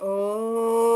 ॐ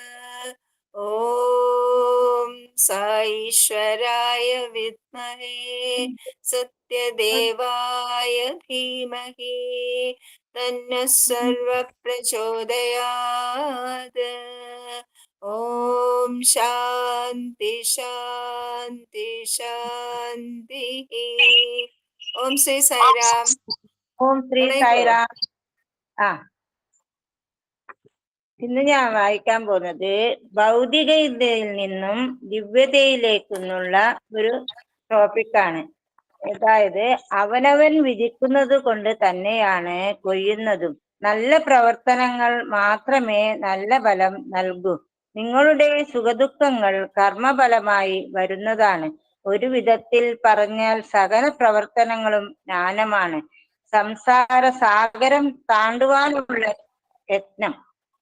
ॐ साईश्वराय विद्महे सत्यदेवाय धीमहि तन्नः सर्वप्रचोदयात्। ॐ शान्ति शान्ति शान्तिः। ॐ श्री साईराम। ओम श्री साईराम। ഇന്ന് ഞാൻ വായിക്കാൻ പോകുന്നത് ഭൗതികതയിൽ നിന്നും ദിവ്യതയിലേക്കുള്ള ഒരു ടോപ്പിക്കാണ് അതായത് അവനവൻ വിധിക്കുന്നത് കൊണ്ട് തന്നെയാണ് കൊയ്യുന്നതും. നല്ല പ്രവർത്തനങ്ങൾ മാത്രമേ നല്ല ഫലം നൽകൂ. നിങ്ങളുടെ സുഖദുഃഖങ്ങൾ കർമ്മഫലമായി വരുന്നതാണ്. ഒരു വിധത്തിൽ പറഞ്ഞാൽ സകല പ്രവർത്തനങ്ങളും ജ്ഞാനമാണ്. സംസാര സാഗരം താണ്ടുവാനുള്ള യത്നം.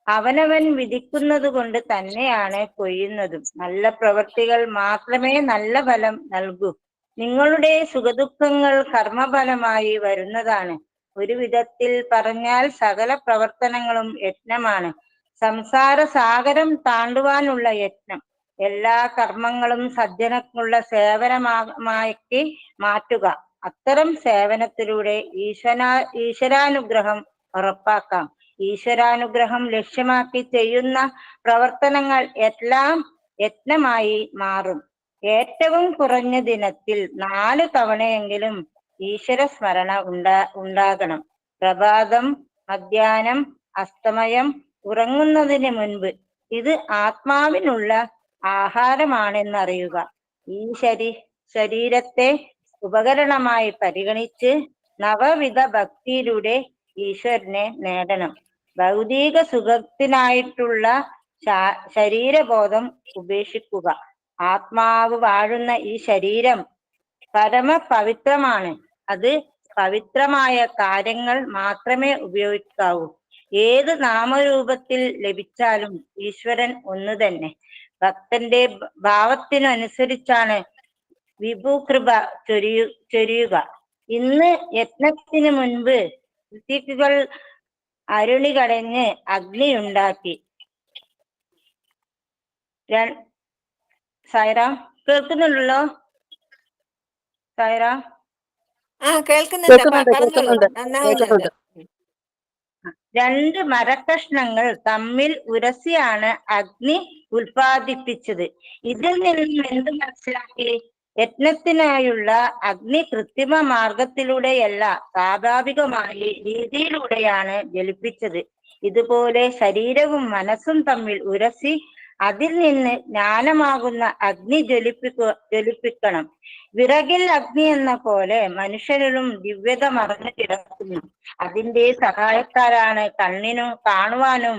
അവനവൻ വിധിക്കുന്നത് കൊണ്ട് തന്നെയാണ് കൊയ്യുന്നതും. നല്ല പ്രവൃത്തികൾ മാത്രമേ നല്ല ഫലം നൽകൂ. നിങ്ങളുടെ സുഖദുഃഖങ്ങൾ കർമ്മഫലമായി വരുന്നതാണ്. ഒരു വിധത്തിൽ പറഞ്ഞാൽ സകല പ്രവർത്തനങ്ങളും യത്നമാണ്. സംസാര സാഗരം താണ്ടുവാനുള്ള യത്നം. എല്ലാ കർമ്മങ്ങളും സജ്ജനക്കുള്ള സേവനമാക്കി മാറ്റുക. അത്തരം സേവനത്തിലൂടെ ഈശ്വരാ ഈശ്വരാനുഗ്രഹം ഉറപ്പാക്കാം. ഈശ്വരാനുഗ്രഹം ലക്ഷ്യമാക്കി ചെയ്യുന്ന പ്രവർത്തനങ്ങൾ എല്ലാം യത്നമായി മാറും. ഏറ്റവും കുറഞ്ഞ ദിനത്തിൽ നാല് തവണയെങ്കിലും ഈശ്വര സ്മരണ ഉണ്ടാ ഉണ്ടാകണം. പ്രഭാതം മധ്യാനം അസ്തമയം ഉറങ്ങുന്നതിന് മുൻപ് ഇത് ആത്മാവിനുള്ള ആഹാരമാണെന്നറിയുക. ഈ ശരീ ശരീരത്തെ ഉപകരണമായി പരിഗണിച്ച് നവവിധ ഭക്തിയിലൂടെ ഈശ്വരനെ നേടണം. ഭൗതിക സുഖത്തിനായിട്ടുള്ള ശരീരബോധം ഉപേക്ഷിക്കുക. ആത്മാവ് വാഴുന്ന ഈ ശരീരം പരമ പവിത്രമാണ് അത് പവിത്രമായ കാര്യങ്ങൾ മാത്രമേ ഉപയോഗിക്കാവൂ. ഏത് നാമരൂപത്തിൽ ലഭിച്ചാലും ഈശ്വരൻ ഒന്ന് തന്നെ. ഭക്തന്റെ ഭാവത്തിനനുസരിച്ചാണ് വിഭുകൃപ ചൊരിയു ചൊരിയുക. ഇന്ന് യത്നത്തിന് മുൻപ് ഋത്തിക്കുകൾ അരുളി കടഞ്ഞ് അഗ്നിയുണ്ടാക്കി സൈറ സായിറാം കേൾക്കുന്നുണ്ടല്ലോ? സൈറ രണ്ട് മരകഷ്ണങ്ങൾ തമ്മിൽ ഉരസിയാണ് അഗ്നി ഉൽപാദിപ്പിച്ചത് ഇതിൽ നിന്നും എന്ത് മനസ്സിലാക്കി? യത്നത്തിനായുള്ള അഗ്നി കൃത്രിമ മാർഗത്തിലൂടെയല്ല സ്വാഭാവികമായി രീതിയിലൂടെയാണ് ജലിപ്പിച്ചത് ഇതുപോലെ ശരീരവും മനസ്സും തമ്മിൽ ഉരസി അതിൽ നിന്ന് ജ്ഞാനമാകുന്ന അഗ്നി ജ്വലിപ്പിക്കു ജ്വലിപ്പിക്കണം. വിറകിൽ അഗ്നി എന്ന പോലെ മനുഷ്യരിലും ദിവ്യത മറഞ്ഞു കിടക്കുന്നു. അതിന്റെ സഹായക്കാരാണ് കണ്ണിനു കാണുവാനും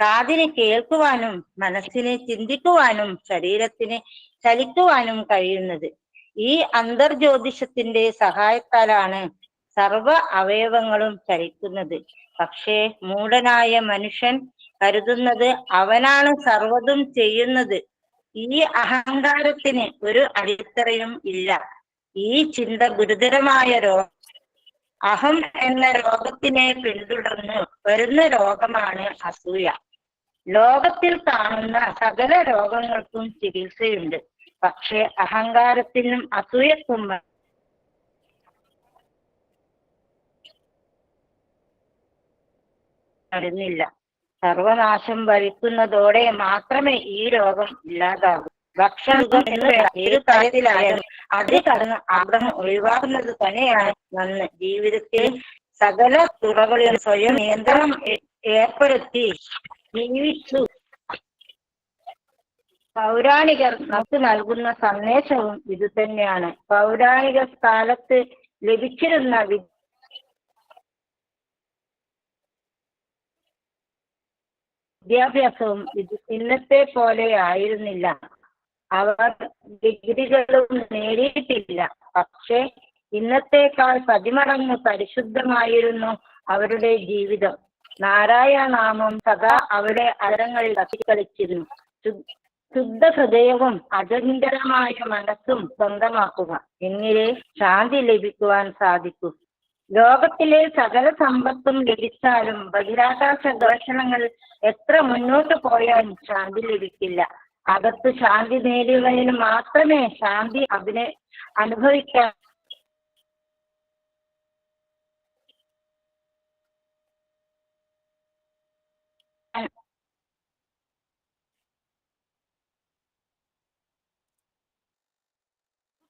കാതിന് കേൾക്കുവാനും മനസ്സിന് ചിന്തിക്കുവാനും ശരീരത്തിന് ചലിക്കുവാനും കഴിയുന്നത്. ഈ അന്തർജ്യോതിഷത്തിന്റെ സഹായത്താലാണ് സർവ അവയവങ്ങളും ചലിക്കുന്നത്. പക്ഷേ മൂഢനായ മനുഷ്യൻ കരുതുന്നത് അവനാണ് സർവതും ചെയ്യുന്നത്. ഈ അഹങ്കാരത്തിന് ഒരു അടിത്തറയും ഇല്ല. ഈ ചിന്ത ഗുരുതരമായ രോഗം. അഹം എന്ന രോഗത്തിനെ പിന്തുടർന്ന് വരുന്ന രോഗമാണ് അസൂയ. ലോകത്തിൽ കാണുന്ന സകല രോഗങ്ങൾക്കും ചികിത്സയുണ്ട്. പക്ഷെ അഹങ്കാരത്തിനും അസൂയക്കും വരുന്നില്ല. സർവനാശം ഭരിക്കുന്നതോടെ മാത്രമേ ഈ രോഗം ഇല്ലാതാകൂ. ഭക്ഷണം എന്ന് ഏത് തരത്തിലായാലും അത് കടന്ന് ആഗ്രഹം ഒഴിവാക്കുന്നത് തന്നെയാണ് നന്ന് ജീവിതത്തിൽ സകല തുറകളിലും സ്വയം നിയന്ത്രണം ഏർപ്പെടുത്തി ജീവിച്ചു. പൗരാണികർ നമുക്ക് നൽകുന്ന സന്ദേശവും ഇത് തന്നെയാണ്. പൗരാണിക കാലത്ത് ലഭിച്ചിരുന്ന വി വിദ്യാഭ്യാസവും ഇത് ഇന്നത്തെ പോലെ ആയിരുന്നില്ല. അവർ ഡിഗ്രികളും നേടിയിട്ടില്ല. പക്ഷേ ഇന്നത്തേക്കാൾ പതിമടങ്ങ് പരിശുദ്ധമായിരുന്നു അവരുടെ ജീവിതം. നാരായണ നാമം സദാ അവരുടെ അരങ്ങളിൽ കത്തിക്കളിച്ചിരുന്നു ശുദ്ധ ഹൃദയവും അചഞ്ചലമായ മനസ്സും സ്വന്തമാക്കുക. എന്നിലെ ശാന്തി ലഭിക്കുവാൻ സാധിക്കൂ. ലോകത്തിലെ സകല സമ്പത്തും ലഭിച്ചാലും ബഹിരാകാശ ഗവേഷണങ്ങൾ എത്ര മുന്നോട്ട് പോയാലും ശാന്തി ലഭിക്കില്ല. അകത്ത് ശാന്തി നേടിയവന് മാത്രമേ ശാന്തി അതിനെ അനുഭവിക്കാൻ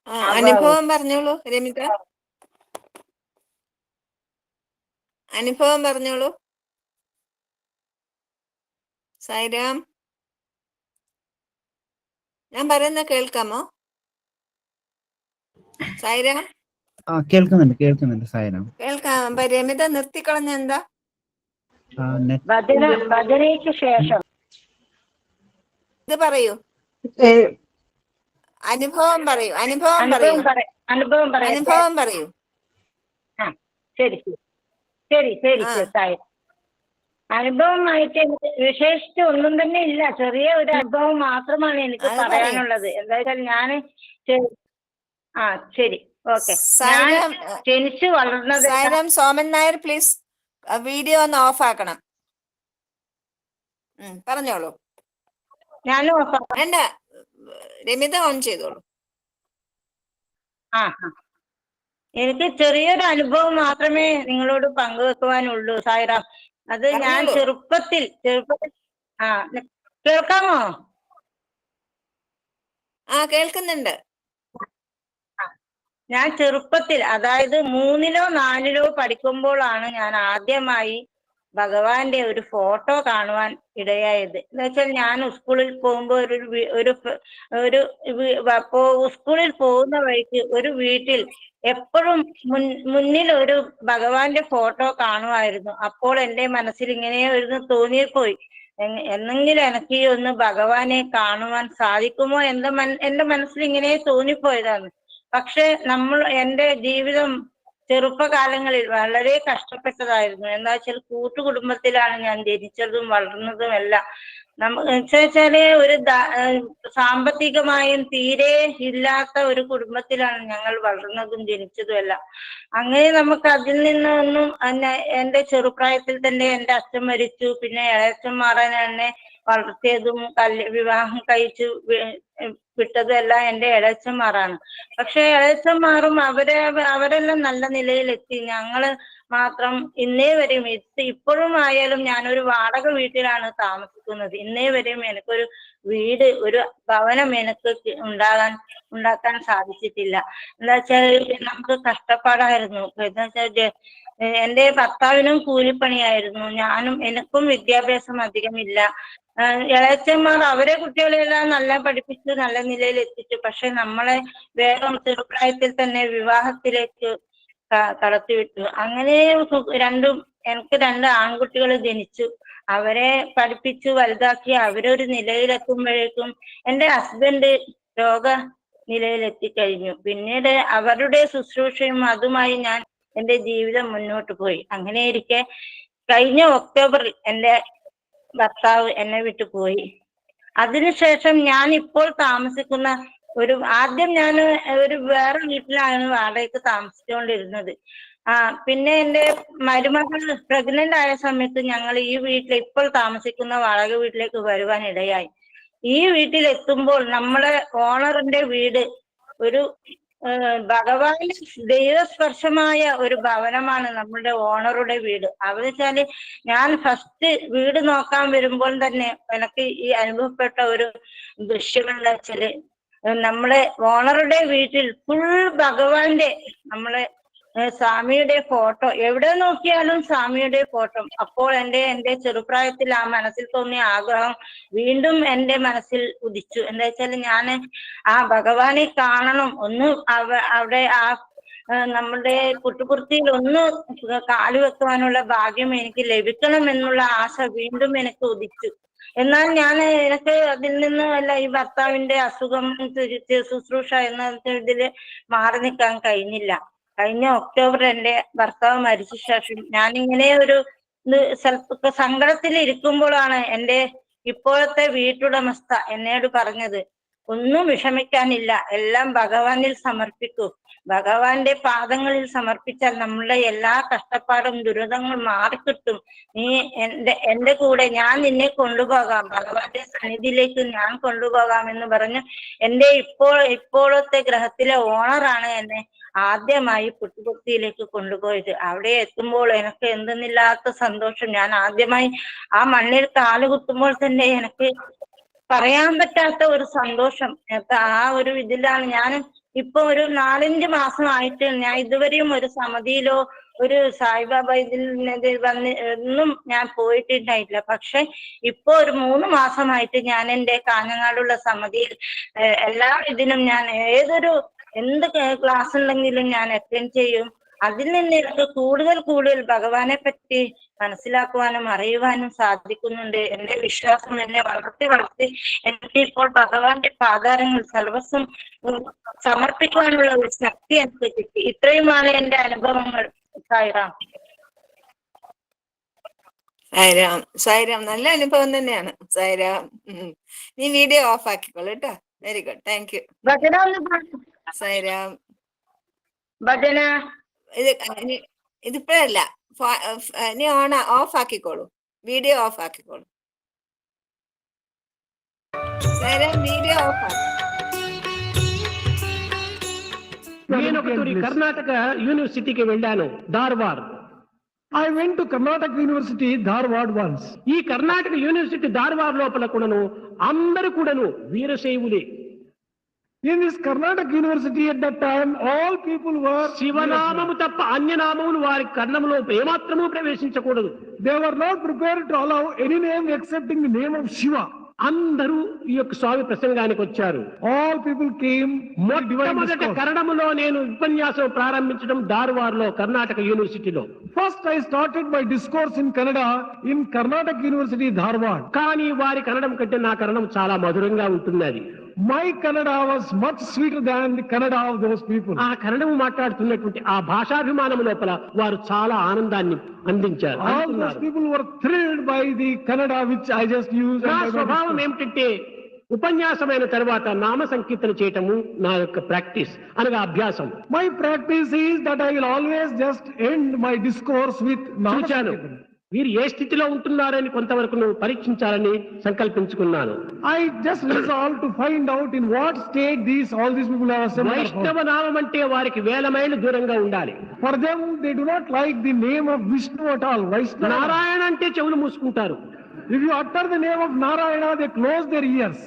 ആ, അനുഭവം പറഞ്ഞോളൂ രമിത. അനുഭവം പറഞ്ഞോളൂ. സായിരാം. ഞാൻ പറയുന്ന കേൾക്കാമോ? സായിരാം? ആ കേൾക്കുന്നുണ്ട് കേൾക്കുന്നുണ്ട് സായിരാം. കേൾക്കാം. അപ്പൊ രമിത നിർത്തിക്കളഞ്ഞ എന്താ ഇത് പറയൂ. അനുഭവം പറയൂ അനുഭവം പറയൂ. അനുഭവം പറയൂ അനുഭവം പറയാം. ആ ശരി ശരി. ശരി ശരി അനുഭവമായിട്ട് എനിക്ക് വിശേഷിച്ച് ഒന്നും തന്നെ ഇല്ല. ചെറിയ ഒരു അനുഭവം മാത്രമാണ് എനിക്ക് പറയാനുള്ളത്. എന്താ വെച്ചാൽ ഞാൻ ആ ശരി ഓക്കെ. ജനിച്ച് വളർന്നത് സോമൻ നായർ പ്ലീസ് വീഡിയോ ഒന്ന് ഓഫ് ആക്കണം പറഞ്ഞോളൂ. ഞാൻ വേണ്ട. രമിത ഓൺ ചെയ്തോളൂ. എനിക്ക് ചെറിയൊരു അനുഭവം മാത്രമേ നിങ്ങളോട് പങ്കുവെക്കുവാനുള്ളൂ സായിറാം. അത് ഞാൻ ചെറുപ്പത്തിൽ ചെറുപ്പത്തിൽ ആ കേൾക്കാമോ? ആ കേൾക്കുന്നുണ്ട്. ഞാൻ ചെറുപ്പത്തിൽ അതായത് മൂന്നിലോ നാലിലോ പഠിക്കുമ്പോഴാണ് ഞാൻ ആദ്യമായി ഭഗവാന്റെ ഒരു ഫോട്ടോ കാണുവാൻ ഇടയായത്. എന്ന് വെച്ചാൽ ഞാൻ സ്കൂളിൽ പോകുമ്പോൾ ഒരു ഒരു ഒരു സ്കൂളിൽ പോകുന്ന വഴിക്ക് ഒരു വീട്ടിൽ എപ്പോഴും മുൻ മുന്നിൽ ഒരു ഭഗവാന്റെ ഫോട്ടോ കാണുമായിരുന്നു. അപ്പോൾ എന്റെ മനസ്സിൽ ഇങ്ങനെ ഒരു തോന്നിപ്പോയി. എന്നെങ്കിലും എനിക്ക് ഒന്ന് ഭഗവാനെ കാണുവാൻ സാധിക്കുമോ എന്റെ മൻ എന്റെ മനസ്സിൽ ഇങ്ങനെ തോന്നിപ്പോയതാണ്. പക്ഷെ നമ്മൾ എന്റെ ജീവിതം ചെറുപ്പകാലങ്ങളിൽ വളരെ കഷ്ടപ്പെട്ടതായിരുന്നു. എന്താ വെച്ചാൽ കൂട്ടുകുടുംബത്തിലാണ് ഞാൻ ജനിച്ചതും വളർന്നതും എല്ലാം. നമ്മ വെച്ചാൽ ഒരു സാമ്പത്തികമായും തീരെ ഇല്ലാത്ത ഒരു കുടുംബത്തിലാണ് ഞങ്ങൾ വളർന്നതും ജനിച്ചതും എല്ലാം. അങ്ങനെ നമുക്ക് അതിൽ നിന്നൊന്നും എന്റെ ചെറുപ്രായത്തിൽ തന്നെ എന്റെ അച്ഛൻ മരിച്ചു. പിന്നെ ഇളയച്ചന്മാരൻ എന്നെ വളർത്തിയതും കല്യ വിവാഹം കഴിച്ചു വി- വിട്ടതും എല്ലാം എന്റെ ഇളയച്ചന്മാരാണ്. പക്ഷെ ഇളയച്ചന്മാരും അവരെ അവരെല്ലാം നല്ല നിലയിലെത്തി. ഞങ്ങൾ മാത്രം ഇന്നേ വരെയും ഇപ്പോഴും ആയാലും ഞാനൊരു വാടക വീട്ടിലാണ് താമസിക്കുന്നത്. ഇന്നേ വരെയും എനിക്കൊരു വീട് ഒരു ഭവനം എനിക്ക് ഉണ്ടാകാൻ ഉണ്ടാക്കാൻ സാധിച്ചിട്ടില്ല. എന്താ വെച്ചാൽ നമുക്ക് കഷ്ടപ്പാടായിരുന്നു. എന്താ വെച്ചാൽ എന്റെ ഭർത്താവിനും കൂലിപ്പണിയായിരുന്നു. ഞാനും എനിക്കും വിദ്യാഭ്യാസം അധികമില്ല. ഇളയച്ചന്മാർ അവരെ കുട്ടികളെല്ലാം നല്ല പഠിപ്പിച്ച് നല്ല നിലയിൽ എത്തിച്ചു. പക്ഷെ നമ്മളെ വേഗം ചെറുപ്രായത്തിൽ തന്നെ വിവാഹത്തിലേക്ക് കടത്തിവിട്ടു. അങ്ങനെ രണ്ടു രണ്ടും എനിക്ക് രണ്ട് ആൺകുട്ടികൾ ജനിച്ചു. അവരെ പഠിപ്പിച്ചു വലുതാക്കി അവരൊരു നിലയിലെത്തുമ്പോഴേക്കും എന്റെ ഹസ്ബൻഡ് രോഗ നിലയിലെത്തിക്കഴിഞ്ഞു. പിന്നീട് അവരുടെ ശുശ്രൂഷയും അതുമായി ഞാൻ എന്റെ ജീവിതം മുന്നോട്ട് പോയി. അങ്ങനെ ഇരിക്കെ കഴിഞ്ഞ ഒക്ടോബറിൽ എന്റെ ഭർത്താവ് എന്നെ വിട്ടു പോയി. അതിനുശേഷം ഞാൻ ഇപ്പോൾ താമസിക്കുന്ന ഒരു ആദ്യം ഞാൻ ഒരു വേറെ വീട്ടിലാണ് വാടകയ്ക്ക് താമസിച്ചുകൊണ്ടിരുന്നത് ആ പിന്നെ എന്റെ മരുമകൾ പ്രഗ്നന്റ് ആയ സമയത്ത് ഞങ്ങൾ ഈ വീട്ടിൽ ഇപ്പോൾ താമസിക്കുന്ന വാടക വീട്ടിലേക്ക് വരുവാൻ ഇടയായി ഈ വീട്ടിൽ എത്തുമ്പോൾ നമ്മളെ ഓണറിന്റെ വീട് ഒരു ഭഗവാന്റെ ദൈവസ്പർശമായ ഒരു ഭവനമാണ് നമ്മുടെ ഓണറുടെ വീട്. അത് വെച്ചാൽ ഞാൻ ഫസ്റ്റ് വീട് നോക്കാൻ വരുമ്പോൾ തന്നെ എനിക്ക് ഈ അനുഭവപ്പെട്ട ഒരു ദൃശ്യം എന്താ വെച്ചാൽ ഏഹ് നമ്മളെ ഓണറുടെ വീട്ടിൽ ഫുൾ ഭഗവാന്റെ നമ്മളെ സ്വാമിയുടെ ഫോട്ടോ എവിടെ നോക്കിയാലും സ്വാമിയുടെ ഫോട്ടോ. അപ്പോൾ എന്റെ എന്റെ ചെറുപ്രായത്തിൽ ആ മനസ്സിൽ തോന്നിയ ആഗ്രഹം വീണ്ടും എന്റെ മനസ്സിൽ ഉദിച്ചു. എന്താ വെച്ചാൽ ഞാൻ ആ ഭഗവാനെ കാണണം. ഒന്ന് അവ- അവിടെ ആ നമ്മുടെ പുട്ടുപുർത്തിയിൽ ഒന്ന് കാലു വെക്കുവാനുള്ള ഭാഗ്യം എനിക്ക് ലഭിക്കണം എന്നുള്ള ആശ വീണ്ടും എനിക്ക് ഉദിച്ചു. എന്നാൽ ഞാൻ എനിക്ക് അതിൽ നിന്ന് അല്ല ഈ ഭർത്താവിന്റെ അസുഖം ശുശ്രൂഷ എന്ന ഇതിൽ മാറി നിൽക്കാൻ കഴിഞ്ഞില്ല. കഴിഞ്ഞ ഒക്ടോബർ എന്റെ ഭർത്താവ് മരിച്ച ശേഷം ഞാൻ ഇങ്ങനെ ഒരു ഇത് സങ്കടത്തിൽ ഇരിക്കുമ്പോഴാണ് എന്റെ ഇപ്പോഴത്തെ വീട്ടുടമസ്ഥ എന്നോട് പറഞ്ഞത്. ഒന്നും വിഷമിക്കാനില്ല. എല്ലാം ഭഗവാനിൽ സമർപ്പിക്കൂ. ഭഗവാന്റെ പാദങ്ങളിൽ സമർപ്പിച്ചാൽ നമ്മളുടെ എല്ലാ കഷ്ടപ്പാടും ദുരിതങ്ങളും മാറിക്കിട്ടും. നീ എന്റെ എന്റെ കൂടെ ഞാൻ നിന്നെ കൊണ്ടുപോകാം. ഭഗവാന്റെ സന്നിധിയിലേക്ക് ഞാൻ കൊണ്ടുപോകാം എന്ന് പറഞ്ഞു എന്റെ ഇപ്പോൾ ഇപ്പോഴത്തെ ഗ്രഹത്തിലെ ഓണറാണ് എന്നെ ആദ്യമായി പുട്ടുപുത്തിയിലേക്ക് കൊണ്ടുപോയത്. അവിടെ എത്തുമ്പോൾ എനിക്ക് എന്തെന്നില്ലാത്ത സന്തോഷം. ഞാൻ ആദ്യമായി ആ മണ്ണിൽ കാലുകുത്തുമ്പോൾ തന്നെ എനിക്ക് പറയാൻ പറ്റാത്ത ഒരു സന്തോഷം. ആ ഒരു ഇതിലാണ് ഞാൻ ഇപ്പൊ ഒരു നാലഞ്ച് മാസമായിട്ട് ഞാൻ ഇതുവരെയും ഒരു സമിതിയിലോ ഒരു സായിബാബ ഇതിൽ ഇത് വന്ന് ഒന്നും ഞാൻ പോയിട്ടുണ്ടായിട്ടില്ല പക്ഷെ ഇപ്പൊ ഒരു മൂന്ന് മാസമായിട്ട് ഞാൻ എന്റെ കാഞ്ഞങ്ങാടുള്ള സമിതിയിൽ എല്ലാ ഇതിനും ഞാൻ ഏതൊരു എന്ത് ക്ലാസ് ഉണ്ടെങ്കിലും ഞാൻ അറ്റൻഡ് ചെയ്യും. അതിൽ നിന്ന് എനിക്ക് കൂടുതൽ കൂടുതൽ ഭഗവാനെ പറ്റി മനസ്സിലാക്കുവാനും അറിയുവാനും സാധിക്കുന്നുണ്ട്. എന്റെ വിശ്വാസം എന്നെ വളർത്തി വളർത്തി എനിക്ക് ഇപ്പോൾ ഭഗവാന്റെ പാതാരങ്ങൾ സർവസ്വം സമർപ്പിക്കുവാനുള്ള ഒരു ശക്തി എനിക്ക് കിട്ടി. ഇത്രയുമാണ് എന്റെ അനുഭവങ്ങൾ. സായിറാം സായിരാം സായിരാം നല്ല അനുഭവം തന്നെയാണ്. സായിരാം നീ വീഡിയോ ഓഫ് ആക്കിക്കോളൂ കേട്ടോ. Very good thank you ഭജന ഒന്ന് പാടും സായിരാം ഭജന ഇത് ഇനി ഇതിപ്പോഴല്ല ഫ- ഫ്- നീ ഓൺ ഓഫ് ആക്കിക്കോളൂ video off ആക്കിക്കോളൂ Sai Ram video off ആക്കി నేను ఒకసారి కర్ణాటక యూనివర్సిటీకి వెళ్ళాను Dharwad I went to Karnataka University, Dharwad once. ఈ కర్ణాటక యూనివర్సిటీ ధార్వాడ్ లోపల కూడాను అందరూ కూడాను వీరశైవులే in this Karnataka university at that time all people were శివనామము తప్ప అన్యనామములు వారి కర్ణములో ఏమాత్రము ప్రవేశించకూడదు. They were not prepare to allow any name excepting the name of Shiva అందరూ ఈ యొక్క స్వామి ప్రసంగానికి వచ్చారు. ఆల్ పీపుల్ కేమ్ మొట్టమొదట కన్నడములో నేను ఉపన్యాసం ప్రారంభించడం దార్వార్లో కర్ణాటక యూనివర్సిటీలో. First I started my discourse in Kannada in Karnataka university Dharwad కానీ వారి కన్నడం కంటే నా కన్నడం చాలా మధురంగా ఉంటుంది అది my Kannada was much sweeter than the Kannada of those people ఆ కన్నడము మాట్లాడుతున్నటువంటి ఆ భాషాభిమానం లోపల వారు చాలా ఆనందాన్ని అందించారు all those people were thrilled by the Kannada which I just use నా స్వభావం ఏమిటంటే ఉపన్యాసమైన తర్వాత నామ సంకీర్తన చేయటము నా యొక్క ప్రాక్టీస్ అనగా అభ్యాసం. My practice is that I will always just end my discourse with చూచాను. వీరు ఏ స్థితిలో ఉంటున్నారని కొంతవరకు నువ్వు పరీక్షించాలని సంకల్పించుకున్నాను. I just resolve to find out in what state these all these people are వైష్ణవ నామం అంటే వారికి వేల మైలు దూరంగా ఉండాలి. For them they do not like the name of Vishnu at all వైష్ణవ నారాయణ అంటే చెవులు మూసుకుంటారు. If you utter the name of Narayana they close their ears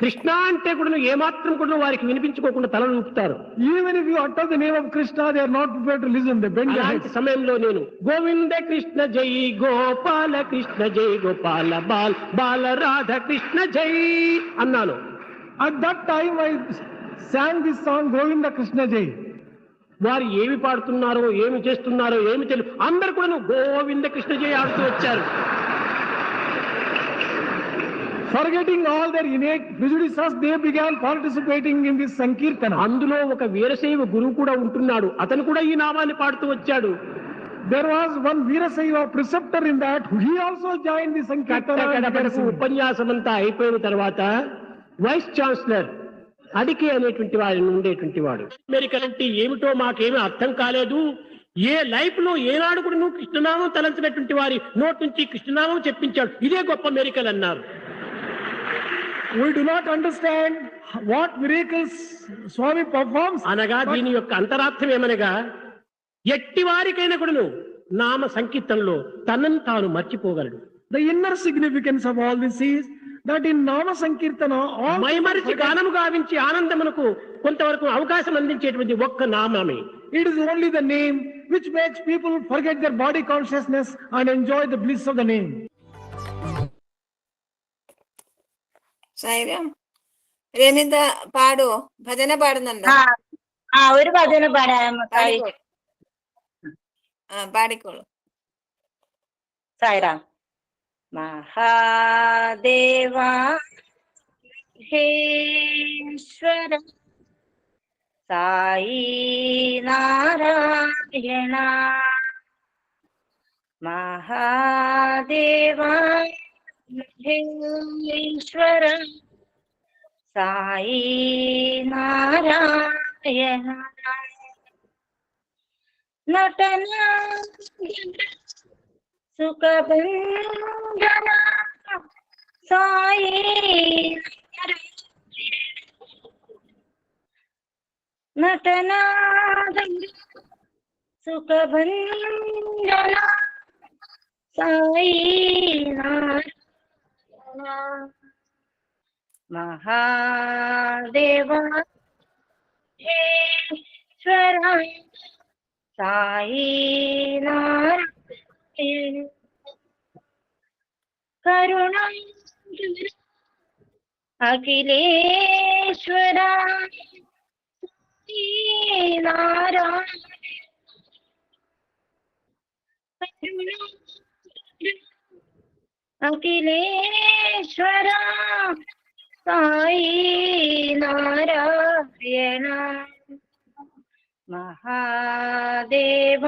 Krishna అంటే కూడా ఏమాత్రం కూడా వారికి వినిపించుకోకుండా తలను ఊపుతారు even if you utter the name of Krishna they are not prepare to listen they bend సమయంలో నేను గోవింద కృష్ణ జై గోపాల కృష్ణ జై గోపాల బాల్ బాల రాధ కృష్ణ జై అన్నాను. At that time I sang this song Govinda Krishna జై. వారు ఏమి పాడుతున్నారో ఏమి చేస్తున్నారో ఏమి తెలుసు అందరు కూడా గోవింద కృష్ణ జై ఆడుతూ వచ్చారు. Forgetting all their innate prejudices, they began participating in this Sankirtana. అందులో ఒక వీరశైవ గురువు కూడా ఉంటున్నాడు అతను కూడా ఈ నామాన్ని పాడుతూ వచ్చాడు There was one Veerasaiva preceptor in that. He also joined the Sankirtana. and began కట్టకడపడకు singing. ఉపన్యాసం అంతా అయిపోయిన తర్వాత వైస్ ఛాన్సలర్ అడికే అనేటువంటి వాడు ఉండేటువంటి వాడు అమెరికన్ అంటే ఏమిటో మాకేమీ అర్థం కాలేదు ఏ లైఫ్లో ఏనాడు కూడా నువ్వు కృష్ణనామం తలంచినటువంటి వారి నోటి నుంచి కృష్ణనామం చెప్పించాడు ఇదే గొప్ప మెరికల్ అన్నారు we do not understand what miracles Swami performs అనగా దీని యొక్క అంతరార్థం ఏమనగా ఎట్టి వారికైనా కూడా నామ సంకీర్తనలో తనను తాను మర్చిపోగలడు. The inner significance of all this is that in నామ సంకీర్తన మైమరిచి గానము గావించి ఆనందమునకు కొంతవరకు అవకాశం అందించేటువంటి ఒక్క నామమే. It is only the name which makes people forget their body consciousness and enjoy the bliss of the name Sairam? Ramitha പാടുവോ? ഭജന പാടുന്നുണ്ടോ? ആ ഒരു ഭജന പാടാം. ആ പാടിക്കോളൂ. സായിറാം മഹാദേവാ ഹേശ്വര സായി നാരായണ മഹാദേവാ മഹേശ്വര സായി നാരായണ നടന സുഖഭഞ്ജന സായി നട്ടനാദ സുഖഭഞ്ജന സായി നാരായണ മഹാദേവ ഈശ്വര സായി നാരായണ കരുണ അഖിലേശ്വര നാരായണ കരുണ അഖിലേശ്വര സായി നാരായണ മഹാദേവ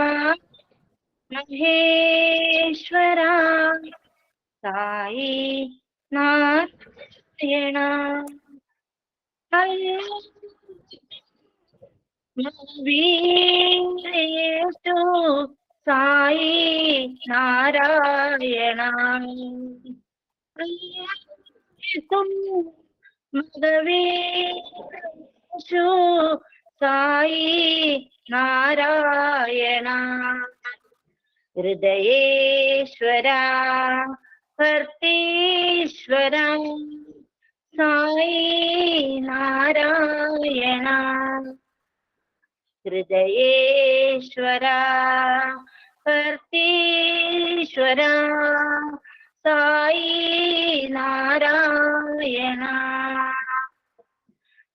മഹേശ്വര സായി നാരായണ വീരേഷു സായി നാരായണ. മദവേഷു സായി നാരായണ. ഹൃദയേശ്വര ഭർത്തീശ്വര സായി നാരായണ. ഹൃദയേശ്വര ഭർത്തീശ്വര സായി നാരായണ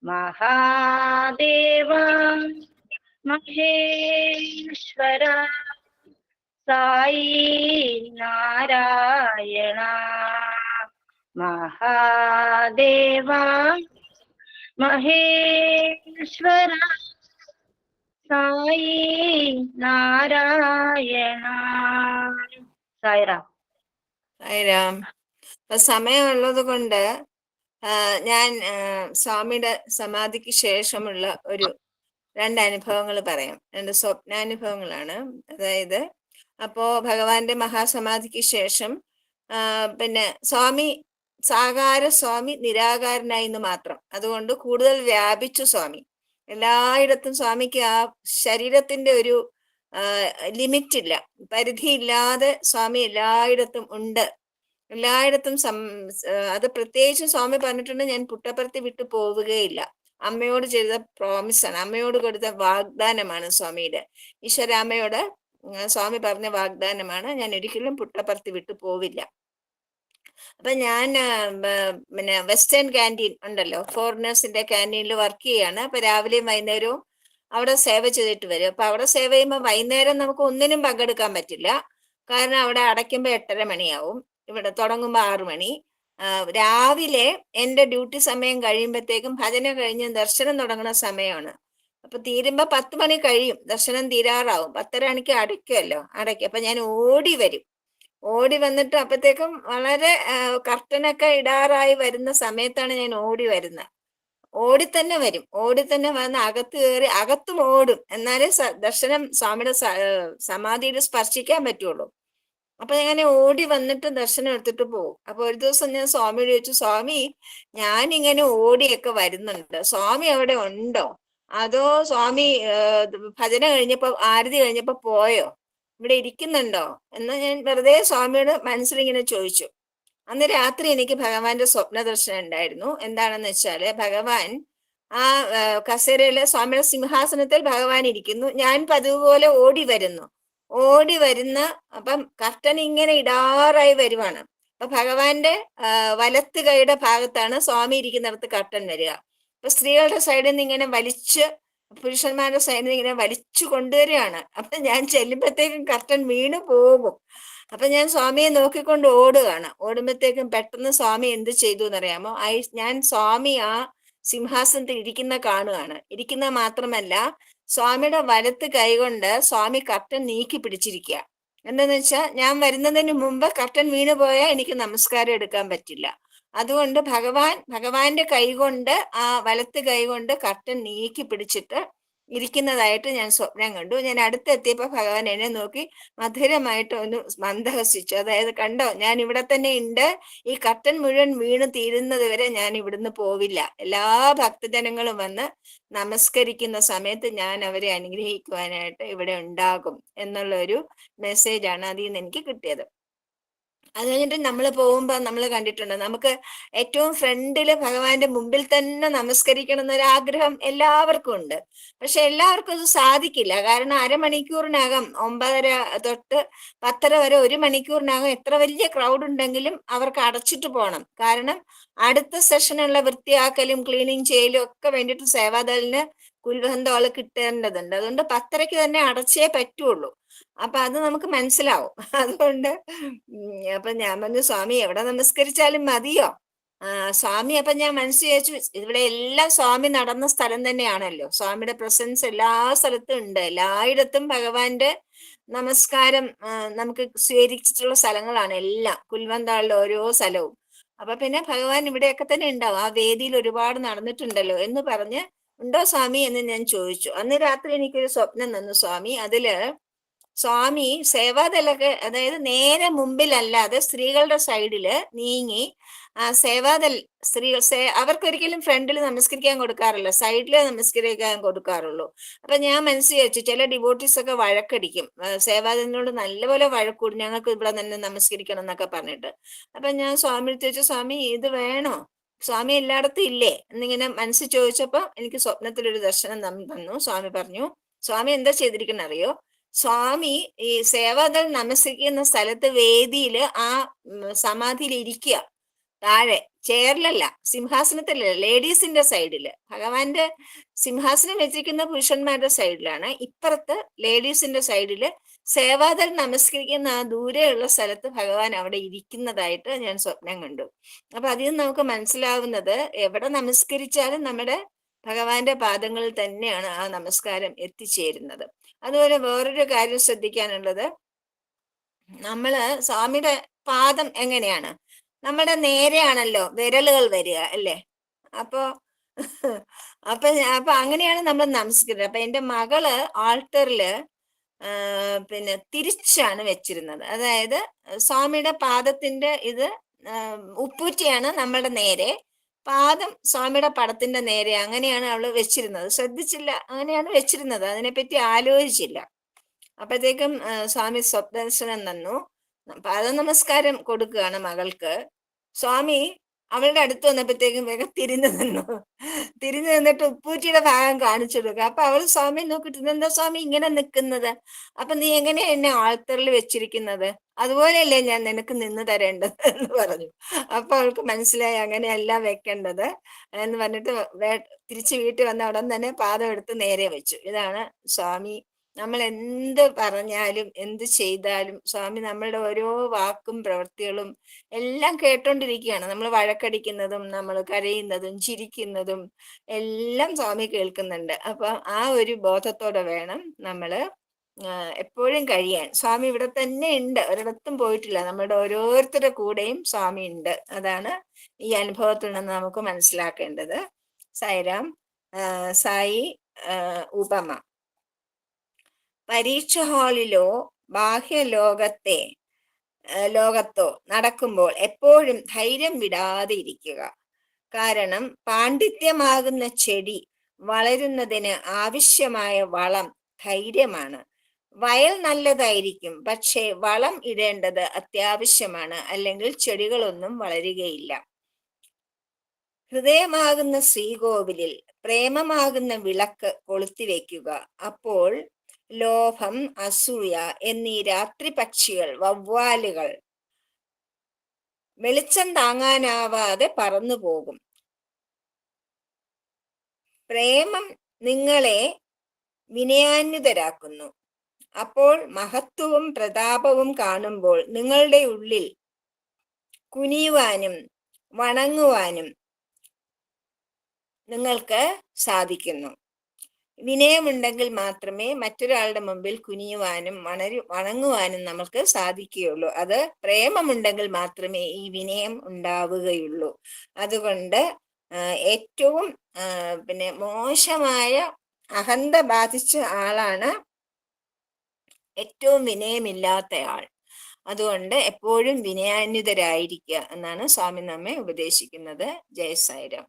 മഹാദേവ മഹേശ്വര സായി നാരായണ മഹാദേവ മഹേശ്വര സായി നാരായണ. സായിറാം. സായിറാം. അപ്പൊ സമയമുള്ളത് കൊണ്ട് ഞാൻ സ്വാമിയുടെ സമാധിക്ക് ശേഷമുള്ള ഒരു രണ്ട് അനുഭവങ്ങൾ പറയാം. രണ്ട് സ്വപ്നാനുഭവങ്ങളാണ്. അതായത് അപ്പോ ഭഗവാന്റെ മഹാസമാധിക്ക് ശേഷം പിന്നെ സ്വാമി സാകാര സ്വാമി നിരാകാരനായി എന്ന് മാത്രം. അതുകൊണ്ട് കൂടുതൽ വ്യാപിച്ചു സ്വാമി. എല്ലായിടത്തും സ്വാമിക്ക് ആ ശരീരത്തിന്റെ ഒരു ലിമിറ്റ് ഇല്ല പരിധിയില്ലാതെ സ്വാമി എല്ലായിടത്തും ഉണ്ട്. എല്ലായിടത്തും സം അത് പ്രത്യേകിച്ച് സ്വാമി പറഞ്ഞിട്ടുണ്ട് ഞാൻ പുട്ടപ്പുറത്ത് വിട്ടു പോവുകയില്ല. അമ്മയോട് ചെയ്ത പ്രോമിസാണ് അമ്മയോട് കൊടുത്ത വാഗ്ദാനമാണ് സ്വാമിയുടെ. ഈശ്വരാമ്മയോട് സ്വാമി പറഞ്ഞ വാഗ്ദാനമാണ് ഞാൻ ഒരിക്കലും പുട്ടപ്പുറത്ത് വിട്ടു പോവില്ല. അപ്പൊ ഞാൻ പിന്നെ വെസ്റ്റേൺ ക്യാന്റീൻ ഉണ്ടല്ലോ ഫോറിനേഴ്സിന്റെ ക്യാന്റീനിൽ വർക്ക് ചെയ്യാണ്. അപ്പൊ രാവിലെയും വൈകുന്നേരവും അവിടെ സേവ ചെയ്തിട്ട് വരും. അപ്പൊ അവിടെ സേവ ചെയ്യുമ്പോൾ വൈകുന്നേരം നമുക്ക് ഒന്നിനും പങ്കെടുക്കാൻ പറ്റില്ല. കാരണം അവിടെ അടയ്ക്കുമ്പോൾ എട്ടര മണിയാവും. ഇവിടെ തുടങ്ങുമ്പോൾ ആറു മണി. രാവിലെ എന്റെ ഡ്യൂട്ടി സമയം കഴിയുമ്പോഴത്തേക്കും ഭജന കഴിഞ്ഞ് ദർശനം തുടങ്ങുന്ന സമയമാണ്. അപ്പൊ തീരുമ്പോ പത്ത് മണി കഴിയും. ദർശനം തീരാറാവും. പത്തര മണിക്ക് അടയ്ക്കുമല്ലോ അടയ്ക്കും. അപ്പൊ ഞാൻ ഓടി വരും. ഓടി വന്നിട്ട് അപ്പത്തേക്കും വളരെ കർട്ടനൊക്കെ ഇടാറായി വരുന്ന സമയത്താണ് ഞാൻ ഓടി വരുന്നത്. ഓടി തന്നെ വരും. ഓടി തന്നെ വന്ന് അകത്ത് കയറി അകത്തും ഓടും. എന്നാലേ ദർശനം സ്വാമിയുടെ സമാധിയിൽ സ്പർശിക്കാൻ പറ്റുള്ളൂ. അപ്പൊ ഇങ്ങനെ ഓടി വന്നിട്ട് ദർശനം എടുത്തിട്ട് പോകും. അപ്പൊ ഒരു ദിവസം ഞാൻ സ്വാമിയോട് ചോദിച്ചു സ്വാമി ഞാൻ ഇങ്ങനെ ഓടിയൊക്കെ വരുന്നുണ്ട്. സ്വാമി അവിടെ ഉണ്ടോ? അതോ സ്വാമി ഭജന കഴിഞ്ഞപ്പോ ആരതി കഴിഞ്ഞപ്പോ പോയോ? ഇവിടെ ഇരിക്കുന്നുണ്ടോ? എന്ന് ഞാൻ വെറുതെ സ്വാമിയോട് മനസ്സിലിങ്ങനെ ചോദിച്ചു. അന്ന് രാത്രി എനിക്ക് ഭഗവാന്റെ സ്വപ്ന ദർശനം ഉണ്ടായിരുന്നു. എന്താണെന്ന് വെച്ചാൽ ഭഗവാൻ ആ കസേരയിലെ സ്വാമിയുടെ സിംഹാസനത്തിൽ ഭഗവാൻ ഇരിക്കുന്നു. ഞാൻ പതിവ് പോലെ ഓടി വരുന്നു. ഓടി വരുന്ന അപ്പം കർട്ടൻ ഇങ്ങനെ ഇടാറായി വരുവാണ്. അപ്പൊ ഭഗവാന്റെ വലത്ത് കൈയുടെ ഭാഗത്താണ് സ്വാമി ഇരിക്കുന്നിടത്ത് കർട്ടൻ വരിക. അപ്പൊ സ്ത്രീകളുടെ സൈഡിൽ നിന്ന് ഇങ്ങനെ വലിച്ച് പുരുഷന്മാരുടെ നിന്ന് ഇങ്ങനെ വലിച്ചു കൊണ്ടുവരികയാണ്. അപ്പൊ ഞാൻ ചെല്ലുമ്പോഴത്തേക്കും കർട്ടൻ വീണു പോകും. അപ്പൊ ഞാൻ സ്വാമിയെ നോക്കിക്കൊണ്ട് ഓടുകയാണ്. ഓടുമ്പോഴത്തേക്കും പെട്ടെന്ന് സ്വാമി എന്ത് ചെയ്തു എന്നറിയാമോ? ഐ ഞാൻ സ്വാമി ആ സിംഹാസനത്തിൽ ഇരിക്കുന്ന കാണുകയാണ്. ഇരിക്കുന്ന മാത്രമല്ല സ്വാമിയുടെ വലത്ത് കൈകൊണ്ട് സ്വാമി കർട്ടൻ നീക്കി പിടിച്ചിരിക്കുക. എന്താന്ന് വെച്ചാൽ ഞാൻ വരുന്നതിന് മുമ്പ് കർട്ടൻ വീണു പോയാൽ എനിക്ക് നമസ്കാരം എടുക്കാൻ പറ്റില്ല. അതുകൊണ്ട് ഭഗവാൻ ഭഗവാന്റെ കൈകൊണ്ട് ആ വലത്ത് കൈകൊണ്ട് കർട്ടൻ നീക്കി പിടിച്ചിട്ട് ഇരിക്കുന്നതായിട്ട് ഞാൻ സ്വപ്നം കണ്ടു. ഞാൻ അടുത്തെത്തിയപ്പോ ഭഗവാൻ എന്നെ നോക്കി മധുരമായിട്ട് ഒന്ന് മന്ദഹസിച്ചു. അതായത് കണ്ടോ ഞാൻ ഇവിടെ തന്നെ ഉണ്ട്. ഈ കർട്ടൻ മുഴുവൻ വീണ് തീരുന്നത് വരെ ഞാൻ ഇവിടുന്ന് പോവില്ല. എല്ലാ ഭക്തജനങ്ങളും വന്ന് നമസ്കരിക്കുന്ന സമയത്ത് ഞാൻ അവരെ അനുഗ്രഹിക്കുവാനായിട്ട് ഇവിടെ ഉണ്ടാകും എന്നുള്ള ഒരു മെസ്സേജാണ് അതിൽ നിന്ന് എനിക്ക് കിട്ടിയത്. അത് കഴിഞ്ഞിട്ട് നമ്മൾ പോകുമ്പോൾ നമ്മൾ കണ്ടിട്ടുണ്ട് നമുക്ക് ഏറ്റവും ഫ്രണ്ടിൽ ഭഗവാന്റെ മുമ്പിൽ തന്നെ നമസ്കരിക്കണം എന്നൊരു ആഗ്രഹം എല്ലാവർക്കും ഉണ്ട്. പക്ഷെ എല്ലാവർക്കും അത് സാധിക്കില്ല. കാരണം അരമണിക്കൂറിനകം ഒമ്പതര തൊട്ട് പത്തര വരെ ഒരു മണിക്കൂറിനകം എത്ര വലിയ ക്രൗഡ് ഉണ്ടെങ്കിലും അവർക്ക് അടച്ചിട്ട് പോകണം കാരണം അടുത്ത സെഷനുള്ള വൃത്തിയാക്കലും ക്ലീനിങ് ചെയ്യലും ഒക്കെ വേണ്ടിയിട്ട് സേവാദളിന് കുൽബന്ധോൾ കിട്ടേണ്ടതുണ്ട്. അതുകൊണ്ട് പത്തരയ്ക്ക് തന്നെ അടച്ചേ പറ്റുള്ളൂ. അപ്പൊ അത് നമുക്ക് മനസ്സിലാവും. അതുകൊണ്ട് അപ്പൊ ഞാൻ പറഞ്ഞു സ്വാമി എവിടെ നമസ്കരിച്ചാലും മതിയോ? ആ സ്വാമി അപ്പൊ ഞാൻ മനസ്സിൽ വിചാരിച്ചു ഇവിടെ എല്ലാം സ്വാമി നടന്ന സ്ഥലം തന്നെയാണല്ലോ. സ്വാമിയുടെ പ്രസൻസ് എല്ലാ സ്ഥലത്തും ഉണ്ട്. എല്ലായിടത്തും ഭഗവാന്റെ നമസ്കാരം നമുക്ക് സ്വീകരിച്ചിട്ടുള്ള സ്ഥലങ്ങളാണ് എല്ലാം. കുൽവന്താളിലെ ഓരോ സ്ഥലവും. അപ്പൊ പിന്നെ ഭഗവാൻ ഇവിടെയൊക്കെ തന്നെ ഉണ്ടാവും. ആ വേദിയിൽ ഒരുപാട് നടന്നിട്ടുണ്ടല്ലോ എന്ന് പറഞ്ഞ് ഉണ്ടോ സ്വാമി എന്ന് ഞാൻ ചോദിച്ചു. അന്ന് രാത്രി എനിക്കൊരു സ്വപ്നം തന്നു സ്വാമി. അതിൽ സ്വാമി സേവാദലൊക്കെ അതായത് നേരെ മുമ്പിലല്ലാതെ സ്ത്രീകളുടെ സൈഡിൽ നീങ്ങി ആ സേവാദൽ സ്ത്രീകൾ അവർക്കൊരിക്കലും ഫ്രണ്ടിൽ നമസ്കരിക്കാൻ കൊടുക്കാറില്ല. സൈഡിൽ നമസ്കരിക്കാൻ കൊടുക്കാറുള്ളൂ. അപ്പൊ ഞാൻ മനസ്സിൽ വെച്ചു ചില ഡിവോട്ടീസ് ഒക്കെ വഴക്കടിക്കും. സേവാദനോട് നല്ലപോലെ വഴക്കൂടും ഞങ്ങൾക്ക് ഇവിടെ തന്നെ നമസ്കരിക്കണം എന്നൊക്കെ പറഞ്ഞിട്ട്. അപ്പൊ ഞാൻ സ്വാമി ചോദിച്ചു സ്വാമി ഇത് വേണോ? സ്വാമി എല്ലായിടത്തും ഇല്ലേ? എന്നിങ്ങനെ മനസ്സ് ചോദിച്ചപ്പോൾ എനിക്ക് സ്വപ്നത്തിൽ ഒരു ദർശനം തന്നു. സ്വാമി പറഞ്ഞു സ്വാമി എന്താ ചെയ്തിരിക്കുന്ന അറിയോ? സ്വാമി ഈ സേവാദൾ നമസ്കരിക്കുന്ന സ്ഥലത്ത് വേദിയിൽ ആ സമാധിയിൽ ഇരിക്കുക താഴെ ചെയറിലല്ല സിംഹാസനത്തിലല്ല ലേഡീസിന്റെ സൈഡിൽ. ഭഗവാന്റെ സിംഹാസനം വെച്ചിരിക്കുന്ന പുരുഷന്മാരുടെ സൈഡിലാണ്. ഇപ്പുറത്ത് ലേഡീസിന്റെ സൈഡിൽ സേവാദൾ നമസ്കരിക്കുന്ന ആ ദൂരെയുള്ള സ്ഥലത്ത് ഭഗവാൻ അവിടെ ഇരിക്കുന്നതായിട്ട് ഞാൻ സ്വപ്നം കണ്ടു. അപ്പൊ അതിൽ നിന്ന് നമുക്ക് മനസ്സിലാവുന്നത് എവിടെ നമസ്കരിച്ചാലും നമ്മുടെ ഭഗവാന്റെ പാദങ്ങളിൽ തന്നെയാണ് ആ നമസ്കാരം എത്തിച്ചേരുന്നത്. അതുപോലെ വേറൊരു കാര്യം ശ്രദ്ധിക്കാനുള്ളത്. നമ്മൾ സ്വാമിയുടെ പാദം എങ്ങനെയാണ്? നമ്മുടെ നേരെയാണല്ലോ വിരലുകൾ വരിക അല്ലേ? അപ്പോ അപ്പൊ അപ്പൊ അങ്ങനെയാണ് നമ്മൾ നമസ്കരിക്കുന്നത്. അപ്പൊ എന്റെ മകൾ ആൾട്ടറിൽ പിന്നെ തിരിച്ചാണ് വെച്ചിരുന്നത്. അതായത് സ്വാമിയുടെ പാദത്തിന്റെ ഇത് ഉപ്പൂറ്റിയാണ് നമ്മളുടെ നേരെ. പാദം സ്വാമിയുടെ പടത്തിന്റെ നേരെ അങ്ങനെയാണ് അവൾ വെച്ചിരുന്നത്. ശ്രദ്ധിച്ചില്ല അങ്ങനെയാണ് വെച്ചിരുന്നത്. അതിനെപ്പറ്റി ആലോചിച്ചില്ല. അപ്പോഴത്തേക്കും സ്വാമി സ്വപ്നദർശനം തന്നു. പാദ നമസ്കാരം കൊടുക്കുകയാണ് മകൾക്ക്. സ്വാമി അവളുടെ അടുത്ത് വന്നപ്പോഴത്തേക്കും വേഗം തിരിഞ്ഞു നിന്നു. തിരിഞ്ഞു നിന്നിട്ട് ഉപ്പൂറ്റിയുടെ ഭാഗം കാണിച്ചു കൊടുക്കുക. അപ്പൊ അവൾ സ്വാമി നോക്കിട്ട് ഇതെന്താ സ്വാമി ഇങ്ങനെ നിൽക്കുന്നത്? അപ്പൊ നീ എങ്ങനെയാ എന്നെ ആൾത്തറിൽ വെച്ചിരിക്കുന്നത്? അതുപോലെയല്ലേ ഞാൻ നിനക്ക് നിന്ന് തരേണ്ടത് എന്ന് പറഞ്ഞു. അപ്പൊ അവൾക്ക് മനസ്സിലായി അങ്ങനെയല്ല വെക്കേണ്ടത് എന്ന് പറഞ്ഞിട്ട് തിരിച്ച് വീട്ടിൽ വന്ന ഉടൻ തന്നെ പാദം എടുത്ത് നേരെ വെച്ചു. ഇതാണ് സ്വാമി നമ്മൾ എന്ത് പറഞ്ഞാലും എന്ത് ചെയ്താലും സ്വാമി നമ്മളുടെ ഓരോ വാക്കും പ്രവൃത്തികളും എല്ലാം കേട്ടോണ്ടിരിക്കുകയാണ് നമ്മൾ വഴക്കടിക്കുന്നതും നമ്മൾ കരയുന്നതും ചിരിക്കുന്നതും എല്ലാം സ്വാമി കേൾക്കുന്നുണ്ട്. അപ്പൊ ആ ഒരു ബോധത്തോടെ വേണം നമ്മൾ എപ്പോഴും കഴിയാൻ. സ്വാമി ഇവിടെ തന്നെ ഉണ്ട്. ഒരിടത്തും പോയിട്ടില്ല. നമ്മുടെ ഓരോരുത്തരുടെ കൂടെയും സ്വാമി ഉണ്ട്. അതാണ് ഈ അനുഭവത്തിൽ നിന്ന് നമുക്ക് മനസ്സിലാക്കേണ്ടത്. സായിരാം സായി ഉപമ. പരീക്ഷ ഹാളിലോ ബാഹ്യലോകത്തെ ലോകത്തെ നടക്കുമ്പോൾ എപ്പോഴും ധൈര്യം വിടാതെ ഇരിക്കുക കാരണം പാണ്ഡിത്യമാകുന്ന ചെടി വളരുന്നതിന് ആവശ്യമായ വളം ധൈര്യമാണ്. വയൽ നല്ലതായിരിക്കും പക്ഷേ വളം ഇടേണ്ടത് അത്യാവശ്യമാണ് അല്ലെങ്കിൽ ചെടികളൊന്നും വളരുകയില്ല. ഹൃദയമാകുന്ന ശ്രീകോവിലിൽ പ്രേമമാകുന്ന വിളക്ക് കൊളുത്തിവെക്കുക അപ്പോൾ ലോഭം അസൂയ എന്നീ രാത്രി പക്ഷികൾ വവ്വാലുകൾ വെളിച്ചം താങ്ങാനാവാതെ പറന്നു പോകും. പ്രേമം നിങ്ങളെ വിനയാന്വിതരാക്കുന്നു. അപ്പോൾ മഹത്വവും പ്രതാപവും കാണുമ്പോൾ നിങ്ങളുടെ ഉള്ളിൽ കുനിയുവാനും വണങ്ങുവാനും നിങ്ങൾക്ക് സാധിക്കുന്നു. വിനയമുണ്ടെങ്കിൽ മാത്രമേ മറ്റൊരാളുടെ മുമ്പിൽ കുനിയുവാനും വണരു വണങ്ങുവാനും നമുക്ക് സാധിക്കുകയുള്ളൂ. അത് പ്രേമമുണ്ടെങ്കിൽ മാത്രമേ ഈ വിനയം ഉണ്ടാവുകയുള്ളൂ. അതുകൊണ്ട് ഏറ്റവും പിന്നെ മോശമായ അഹന്ത ബാധിച്ച ആളാണ് ഏറ്റവും വിനയമില്ലാത്ത ആൾ. അതുകൊണ്ട് എപ്പോഴും വിനയാന്വിതരായിരിക്കുക എന്നാണ് സ്വാമി നമ്മെ ഉപദേശിക്കുന്നത്. ജയസായിരം.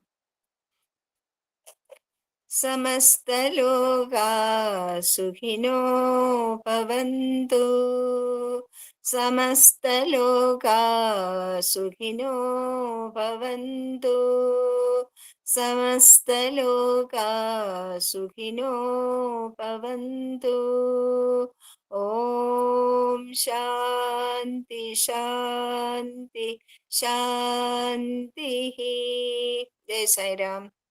समस्तलोका सुखिनो भवन्तु समस्तलोका सुखिनो भवन्तु समस्तलोका सुखिनो भवन्तु ॐ शान्ति शान्ति, शान्तिः। जय साईराम।